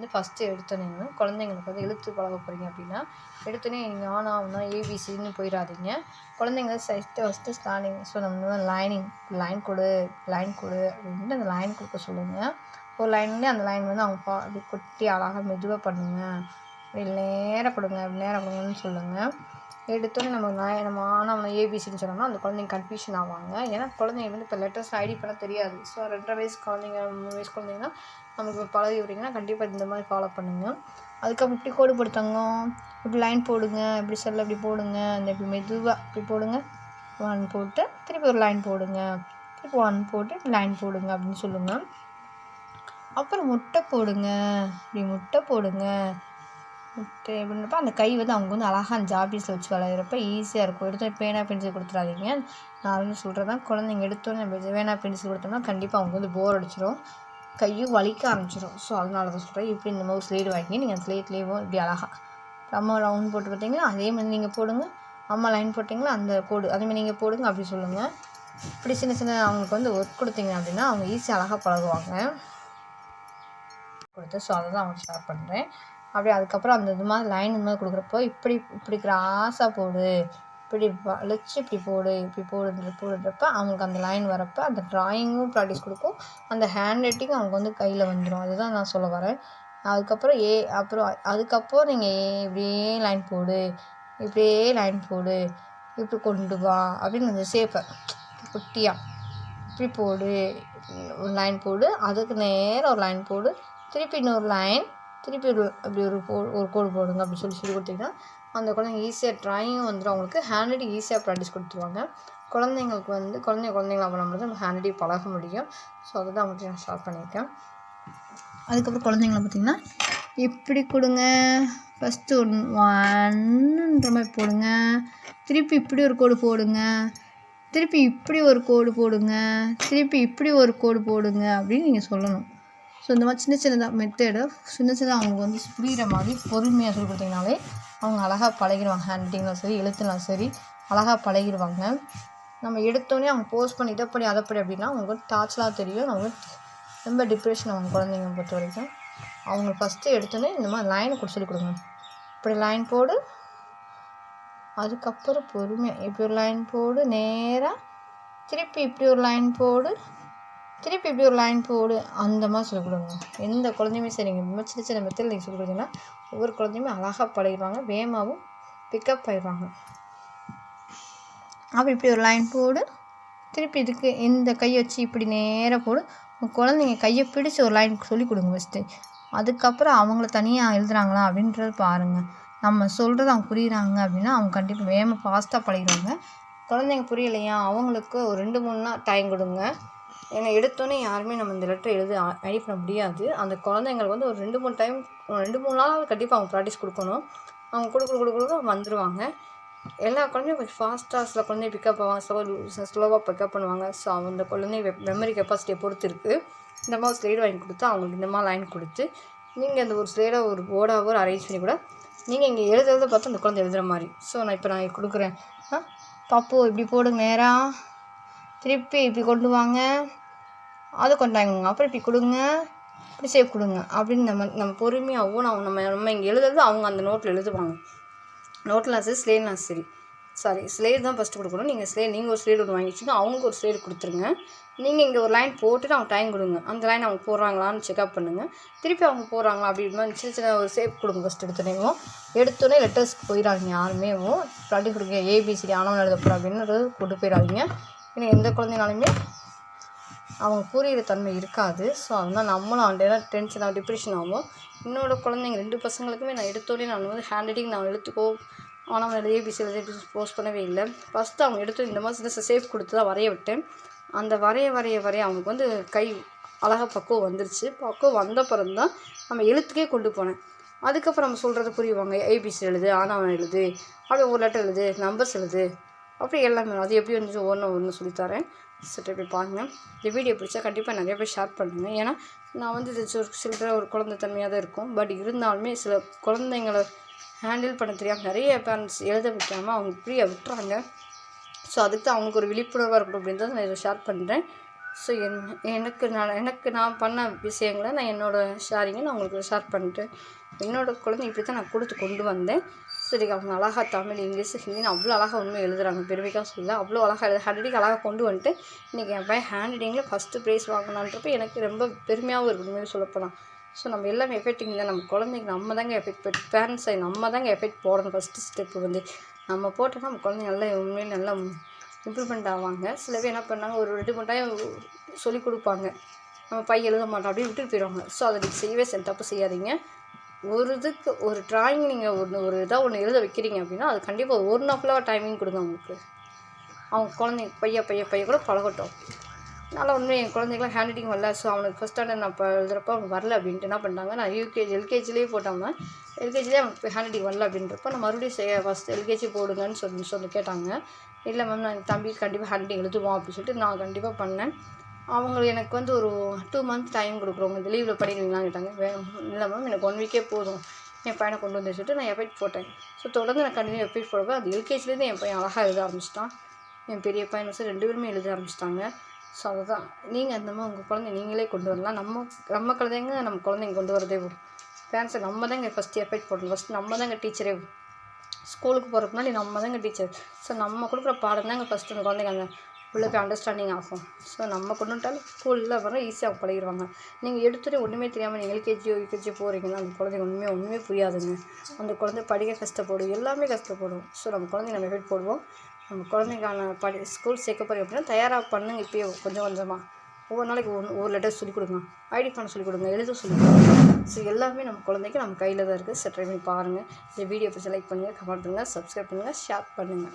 வந்து ஃபஸ்ட்டு எடுத்தோன்னே குழந்தைங்களுக்கு வந்து எழுத்து பழக போகிறீங்க அப்படின்னா எடுத்தோன்னே நீங்கள் ஆனா ஆகுனா ஏபிசின்னு போயிடாதீங்க குழந்தைங்க ஃபஸ்ட்டு ஃபஸ்ட்டு ஸ்டார்டிங் ஸோ நம்ம வந்து லைனிங் லைன் கொடு லைன் கொடு அப்படின்ட்டு அந்த லைன் கொடுக்க சொல்லுங்கள் ஒரு லைன்லேயே அந்த லைன் வந்து அவங்க பா அப்படி கொட்டி அழகாக மெதுவாக பண்ணுங்கள் அப்படி நேராக கொடுங்க அப்படி நேராக கொடுங்கன்னு சொல்லுங்கள் எடுத்தோன்னே நம்ம நான் நம்ம ஆனால் ஏபிசின்னு சொன்னோம்னா அந்த குழந்தைங்க கன்ஃபியூஷன் ஆவாங்க. ஏன்னா குழந்தைங்க வந்து இப்போ லெட்டர்ஸ் ஐடி பண்ண தெரியாது. ஸோ ரெண்டரை வயசு குழந்தைங்க மூணு வயசு குழந்தைங்கன்னா நமக்கு பழகி விட்றீங்கன்னா கண்டிப்பாக இந்த மாதிரி ஃபாலோ பண்ணுங்கள் அதுக்கப்புறம் இப்படி கோடு போடுத்தாங்க இப்படி லைன் போடுங்க. இப்படி செல்ல இப்படி போடுங்க. இந்த இப்படி மெதுவாக இப்படி போடுங்க. ஒன் போட்டு திருப்பி ஒரு லைன் போடுங்க. திருப்பி ஒன் போட்டு லைன் போடுங்க அப்படின்னு சொல்லுங்கள் அப்புறம் முட்டை போடுங்க. இப்படி முட்டை போடுங்க. முட்டை அப்படின்றப்ப அந்த கை வந்து அவங்க வந்து அழகாக அந்த ஜாபீஸில் வச்சு விளையாடுறப்ப ஈஸியாக இருக்கும். எடுத்து பேனா பென்சில் கொடுத்துடாதீங்க நான் வந்து சொல்கிறதான் குழந்தைங்க எடுத்தோன்னே நம்ம பேனா பென்சில் கொடுத்தோம்னா கண்டிப்பாக அவங்க வந்து போர் அடிச்சிடும் கையும் வலிக்க ஆரம்பிச்சிடும் ஸோ அதனால தான் சொல்கிறேன் இப்படி இந்த மாதிரி ஸ்லேட் வாங்கி நீங்கள் அந்த ஸ்லேட்லேயும் இப்படி அழகாக அம்மா ரவுண்ட் போட்டு பார்த்தீங்கன்னா அதே மாதிரி நீங்கள் போடுங்க. அம்மா லைன் போட்டிங்களா? அந்த கோடு. அதேமாதிரி நீங்கள் போடுங்க அப்படி சொல்லுங்கள் இப்படி சின்ன சின்ன அவங்களுக்கு வந்து ஒர்க் கொடுத்தீங்க அப்படின்னா அவங்க ஈஸியாக அழகாக பழகுவாங்க. கொடுத்து ஸோ அதை தான் அவங்களுக்கு ஷேர் பண்ணுறேன் அப்படியே அதுக்கப்புறம் அந்த இது மாதிரி லைன் இந்த மாதிரி கொடுக்குறப்போ இப்படி இப்படி கிராஸாக போடு. இப்படி வளைச்சி இப்படி போடு இப்படி போடுன்ற போடுறப்ப அவங்களுக்கு அந்த லைன் வரப்போ அந்த ட்ராயிங்கும் ப்ராக்டிஸ் கொடுக்கும். அந்த ஹேண்ட் ரைட்டிங் அவங்க வந்து கையில் வந்துடும் அதுதான் நான் சொல்ல வரேன். அதுக்கப்புறம் ஏ அப்புறம் அதுக்கப்புறம் நீங்கள் ஏ இப்படியே லைன் போடு. இப்படியே லைன் போடு. இப்படி கொண்டு வா. அப்படின்னு அந்த ஷேப்பை குட்டியாக இப்படி போடு. ஒரு லைன் போடு. அதுக்கு நேராக ஒரு லைன் போடு. திருப்பி இன்னொரு லைன் திருப்பி ஒரு அப்படி ஒரு போ ஒரு கோடு போடுங்க அப்படின்னு சொல்லி சொல்லி கொடுத்தீங்கன்னா அந்த குழந்தைங்க ஈஸியாக ட்ராயிங்கும் வந்துடும் அவங்களுக்கு ஹேண்ட் ரைட்டிங் ஈஸியாக ப்ராக்டிஸ் கொடுத்துருவாங்க. குழந்தைங்களுக்கு வந்து குழந்தை குழந்தைங்களாக பண்ணும்போது நம்ம ஹேண்ட் ரைட்டிங் பழக முடியும். ஸோ அதை தான் அவங்கள்ட்ட நான் ஸ்டார்ட் பண்ணியிருக்கேன். அதுக்கப்புறம் குழந்தைங்கள பார்த்திங்கன்னா இப்படி கொடுங்க. ஃபஸ்ட்டு ஒன் ஒன்றுன்ற மாதிரி போடுங்க. திருப்பி இப்படி ஒரு கோடு போடுங்க. திருப்பி இப்படி ஒரு கோடு போடுங்க. திருப்பி இப்படி ஒரு கோடு போடுங்க அப்படின்னு நீங்கள் சொல்லணும். ஸோ இந்த மாதிரி சின்ன சின்னதாக மெத்தேடை சின்ன சின்னதாக அவங்க வந்து புரிகிற மாதிரி பொறுமையாக சொல்லி கொடுத்தீங்கனாலே அவங்க அழகாக பழகிடுவாங்க. ஹேண்ட் ரைட்டிங்லாம் சரி எழுத்துலாம் சரி அழகாக பழகிடுவாங்க. நம்ம எடுத்தோடனே அவங்க போஸ்ட் பண்ணி இதை படி அதை அப்படின்னா அவங்களுக்கு டார்ச்சலாக தெரியும். அவங்க ரொம்ப டிப்ரெஷன் அவங்க குழந்தைங்க பொறுத்த வரைக்கும். அவங்க ஃபஸ்ட்டு எடுத்தோன்னே இந்த மாதிரி லைனை கூட சொல்லி கொடுங்க. இப்படி லைன் போடு. அதுக்கப்புறம் பொறுமையாக இப்படி ஒரு லைன் போடு. நேராக திருப்பி இப்படி ஒரு லைன் போடு. திருப்பி இப்படி ஒரு லைன் போடு அந்த மாதிரி சொல்லிக் கொடுங்க. எந்த குழந்தையுமே சரிங்க சின்ன சின்ன மெத்தடில் நீங்கள் சொல்லிக் கொடுத்தீங்கன்னா ஒவ்வொரு குழந்தையுமே அழகாக பழகிடுவாங்க வேகமாகவும் பிக்கப் ஆயிடுவாங்க. அப்போ இப்படி ஒரு லைன் போடு திருப்பி இதுக்கு இந்த கையை வச்சு இப்படி நேராக போடு. உங்கள் குழந்தைங்க கையை பிடிச்சி ஒரு லைன் சொல்லிக் கொடுங்க ஃபஸ்ட்டு அதுக்கப்புறம் அவங்கள தனியாக எழுதுறாங்களா அப்படின்றது பாருங்கள் நம்ம சொல்கிறது அவங்க புரியுறாங்க அப்படின்னா அவங்க கண்டிப்பாக வேகமாக ஃபாஸ்ட்டாக பழகிடுவாங்க. குழந்தைங்க புரியலையா? அவங்களுக்கு ஒரு ரெண்டு மூணு நாள் டைம் கொடுங்க. ஏன்னா எடுத்தோன்னே யாருமே நம்ம இந்த லெட்டர் எழுத ஐடி பண்ண முடியாது. அந்த குழந்தைங்களுக்கு வந்து ஒரு ரெண்டு மூணு டைம் ரெண்டு மூணு நாள் கண்டிப்பாக அவங்க ப்ராக்டிஸ் கொடுக்கணும். அவங்க கொடுக்க கொடுக்க கொடுக்க வந்துடுவாங்க எல்லா குழந்தையும் கொஞ்சம் ஃபாஸ்ட்டாக சில குழந்தைய பிக்கப் ஆவாங்க. சில ஸ்லோவாக பிக்கப் பண்ணுவாங்க. ஸோ அந்த குழந்தைய மெமரி கெப்பாசிட்டியை பொறுத்து இருக்குது இந்த மாதிரி ஸ்லைடு வாங்கி கொடுத்து அவங்களுக்கு இந்த மாதிரி லைன் கொடுத்து நீங்கள் அந்த ஒரு ஸ்லைடாக ஒரு போர்டாக ஒரு அரேஞ்ச் பண்ணி கூட நீங்கள் இங்கே எழுதுறத பார்த்து அந்த குழந்தை எழுதுகிற மாதிரி. ஸோ நான் இப்போ நான் கொடுக்குறேன். ஆ? பாப்பு இப்படி போடுங்க நேராக திருப்பி இப்படி கொண்டு வாங்க. அதை கொண்டாங்க அப்புறம் இப்படி கொடுங்க. இப்படி சேவ் கொடுங்க. அப்படின்னு நம்ம நம்ம பொறுமையாகவும் நம்ம நம்ம நம்ம இங்கே எழுதுறது அவங்க அந்த நோட்டில் எழுதுவாங்க. நோட்டில் சரி ஸ்லேட்லாம் சரி. சாரி ஸ்லேட் தான் ஃபஸ்ட்டு கொடுக்கணும். நீங்கள் ஸ்லேட் நீங்கள் ஒரு ஸ்லேட் ஒன்று வாங்கி வச்சுங்க அவங்களுக்கு ஒரு ஸ்லேட் கொடுத்துருங்க. நீங்கள் இங்கே ஒரு லைன் போட்டுட்டு அவங்க டைம் கொடுங்க. அந்த லைன் அவங்க போடுறாங்களான்னு செக்அப் பண்ணுங்கள் திருப்பி அவங்க போடுறாங்களா அப்படின்னா சின்ன சின்ன ஒரு சேப் கொடுங்க ஃபஸ்ட் எடுத்துனேவும் எடுத்தோடனே லெட்டர்ஸ்க்கு போயிடாங்க யாருமே. ப்ராக்டிஸ் கொடுங்க. ஏபிசிடி ஆனவன் எழுத போகிறோம் கொண்டு போயிடாதீங்க. ஏன்னா எந்த குழந்தைனாலுமே அவங்க புரியிற தன்மை இருக்காது. ஸோ அதனால் நம்மளும் அந்த டென்ஷனாக டிப்ரெஷன் ஆகும் என்னோட குழந்தைங்க ரெண்டு பசங்களுக்குமே நான் எடுத்தோடனே நான் வந்து ஹேண்ட் ரைட்டிங் நான் எழுத்துக்கோ ஆனால் நான் ஏபிசி எழுதி போஸ்ட் பண்ணவே இல்லை. ஃபஸ்ட்டு அவங்க எடுத்து இந்த மாதிரி சின்ன சேஃப் கொடுத்து தான் வரைய விட்டேன். அந்த வரைய வரைய வரைய அவங்களுக்கு வந்து கை அழகாக பக்குவம் வந்துருச்சு. பக்குவம் வந்த தான் நம்ம எழுத்துக்கே கொண்டு போனேன். அதுக்கப்புறம் நம்ம சொல்கிறத புரியுவாங்க ஏபிசி எழுது ஆனாவன் எழுது. அப்படியே ஒரு லெட்டர் எழுது நம்பர்ஸ் எழுது. அப்படி எல்லாமே அது எப்படி வந்துச்சு ஒன்று ஒன்று சொல்லித்தரேன் சரி போய் பாருங்கள் இந்த வீடியோ பிடிச்சா கண்டிப்பாக நிறைய பேர் ஷேர் பண்ணுங்கள் ஏன்னா நான் வந்து இது ஒரு சில ஒரு குழந்தைத்தன்மையாக தான் இருக்கும். பட் இருந்தாலுமே சில குழந்தைங்களை ஹேண்டில் பண்ண தெரியாமல் நிறைய பேரண்ட்ஸ் எழுத வைக்காமல் அவங்க ஃப்ரீயாக விட்டுறாங்க. ஸோ அதுக்கு தான் அவங்களுக்கு ஒரு விழிப்புணர்வாக இருக்கணும் அப்படின்னு தான் நான் இதை ஷேர் பண்ணுறேன் ஸோ என் எனக்கு நான் எனக்கு நான் பண்ண விஷயங்களை நான் என்னோடய ஷேரிங்கை நான் உங்களுக்கு ஷேர் பண்ணிட்டேன் என்னோடய குழந்தை இப்படி தான் நான் கொடுத்து கொண்டு வந்தேன். சரி அவங்க அழகாக தமிழ் இங்கிலீஷ் ஹிந்தின்னு அவ்வளோ அழகாக உண்மை எழுதுறாங்க. பெருமைக்காக சொல்ல அவ்வளோ அழகாக எழுது ஹேண்ட் ரைட்டிங் அழகாக கொண்டு வந்துட்டு இன்றைக்கி என் பையன் ஹேண்ட் ரைட்டிங்கில் ஃபஸ்ட்டு ப்ரைஸ் வாங்கினான்றப்ப எனக்கு ரொம்ப பெருமையாகவும் இருக்குது உண்மையிலே சொல்லப்போனால் ஸோ நம்ம எல்லாமே எஃபெக்டிங் தான். நம்ம குழந்தைங்க நம்ம தாங்க எஃபெக்ட் போட்டு பேரண்ட்ஸை நம்ம தாங்க எஃபெக்ட் போடணும் ஃபஸ்ட்டு ஸ்டெப்பு வந்து. நம்ம போட்டோம்னா நம்ம குழந்தைங்க நல்லா உண்மையிலே நல்லா இம்ப்ரூவ்மெண்ட் ஆவாங்க. சில பேர் என்ன பண்ணாங்க ஒரு ரெண்டு மூணு டைம் சொல்லிக் கொடுப்பாங்க. நம்ம பையன் எழுத மாட்டோம் அப்படியே விட்டுட்டு போயிடுவாங்க. ஸோ அதை நீங்கள் செய்யவே செய் தப்பு செய்யாதீங்க. ஒரு இதுக்கு ஒரு டிராயிங் நீங்கள் ஒன்று ஒரு இதாக ஒன்று எழுத வைக்கிறீங்க அப்படின்னா அது கண்டிப்பாக ஒரு ஒன் ஹவர் டைமிங் கொடுங்க அவங்களுக்கு. அவங்க குழந்தைங்க பையன் பையன் பையன் கூட பழகட்டும். நல்லா உண்மை என் குழந்தைங்களாம் ஹேண்ட் ரைட்டிங் வரல. ஸோ அவனுக்கு ஃபஸ்ட் ஸ்டாண்டர்ட் நான் இப்போ எழுதுறப்போ அவங்க வரல அப்படின்ட்டு என்ன பண்ணிட்டாங்க நான் யூகேஜி எல்கேஜிலேயே போட்டாங்க எல்கேஜிலேயே அவனுக்கு ஹேண்ட் ரைட்டிங் வரல அப்படின்றப்ப நான் மறுபடியும் செய்ய ஃபஸ்ட் எல்கேஜி போடுங்கன்னு சொல்லி சொல்லி கேட்டாங்க. இல்லை மேம் நான் என் தம்பி கண்டிப்பாக ஹேண்ட் ரைட்டிங் எழுதுவோம் அப்படின்னு சொல்லிட்டு நான் கண்டிப்பாக பண்ணேன். அவங்க எனக்கு வந்து ஒரு டூ மந்த் டைம் கொடுக்குறோம் இந்த லீவில் படிக்கிறீங்களான்னு கேட்டாங்க. இல்லை மேம் எனக்கு ஒன் வீக்கே போதும். என் பையனை கொண்டு வந்து சொல்லிட்டு நான் எஃபெக்ட் போட்டேன். ஸோ தொடர்ந்து நான் கண்டினியூ எஃபெக்ட் போடுவேன் அது எல்கேஜிலேருந்து என் பையன் அழகாக எழுத ஆரம்பிச்சிட்டான். என் பெரிய பையன் சார் ரெண்டு பேருமே எழுத ஆரம்பிச்சிட்டாங்க. ஸோ அதுதான். நீங்கள் அந்த மாதிரி உங்கள் குழந்தை நீங்களே கொண்டு வரலாம். நம்ம நம்ம குழந்தைங்க நம்ம குழந்தைங்க கொண்டு வரதே வரும் பேரண்ட்ஸை நம்ம தாங்க ஃபஸ்ட்டு எஃபெக்ட் போடணும். ஃபஸ்ட் நம்ம தாங்க டீச்சரே ஸ்கூலுக்கு போகிறதுக்கு முன்னாடி நம்ம தாங்க டீச்சர் ஸோ நம்ம கொடுக்குற பாடம் தாங்க ஃபஸ்ட்டு அந்த குழந்தைங்க அந்த உள்ளே போய் அண்டர்ஸ்டாண்டிங் ஆகும். ஸோ நம்ம கொண்டு வந்துட்டாலும் ஸ்கூலில் வர ஈஸியாக பழகிடுவாங்க. நீங்கள் எடுத்துகிட்டு ஒன்றுமே தெரியாமல் நீங்கள் எல்கேஜியோ யூகேஜி போகிறீங்கன்னா அந்த குழந்தைங்க ஒன்றுமே ஒன்றுமே புரியாதுங்க. அந்த குழந்தை படிக்க கஷ்டப்படும். எல்லாமே கஷ்டப்படும். ஸோ நம்ம குழந்தைங்க நம்ம எஃபெக்ட் போடுவோம். நம்ம குழந்தைக்கான படி ஸ்கூல் சேர்க்க போகிறீங்க அப்படின்னா தயாராக பண்ணுங்க இப்போயே கொஞ்சம் கொஞ்சமாக ஒவ்வொரு நாளைக்கு ஒன்று ஒவ்வொரு லெட்டர் சொல்லிக் கொடுங்க. ஐடி கார்டு சொல்லிக் கொடுங்க எழுத சொல்லிக் கொடுங்க. ஸோ எல்லாமே நம்ம குழந்தைக்கு நம்ம கையில் தான் இருக்குது சரி ட்ரை பண்ணி பாருங்கள் இந்த வீடியோ பிடிச்சி லைக் பண்ணுங்கள் கமெண்ட் பண்ணுங்கள் சப்ஸ்கிரைப் பண்ணுங்கள் ஷேர் பண்ணுங்கள்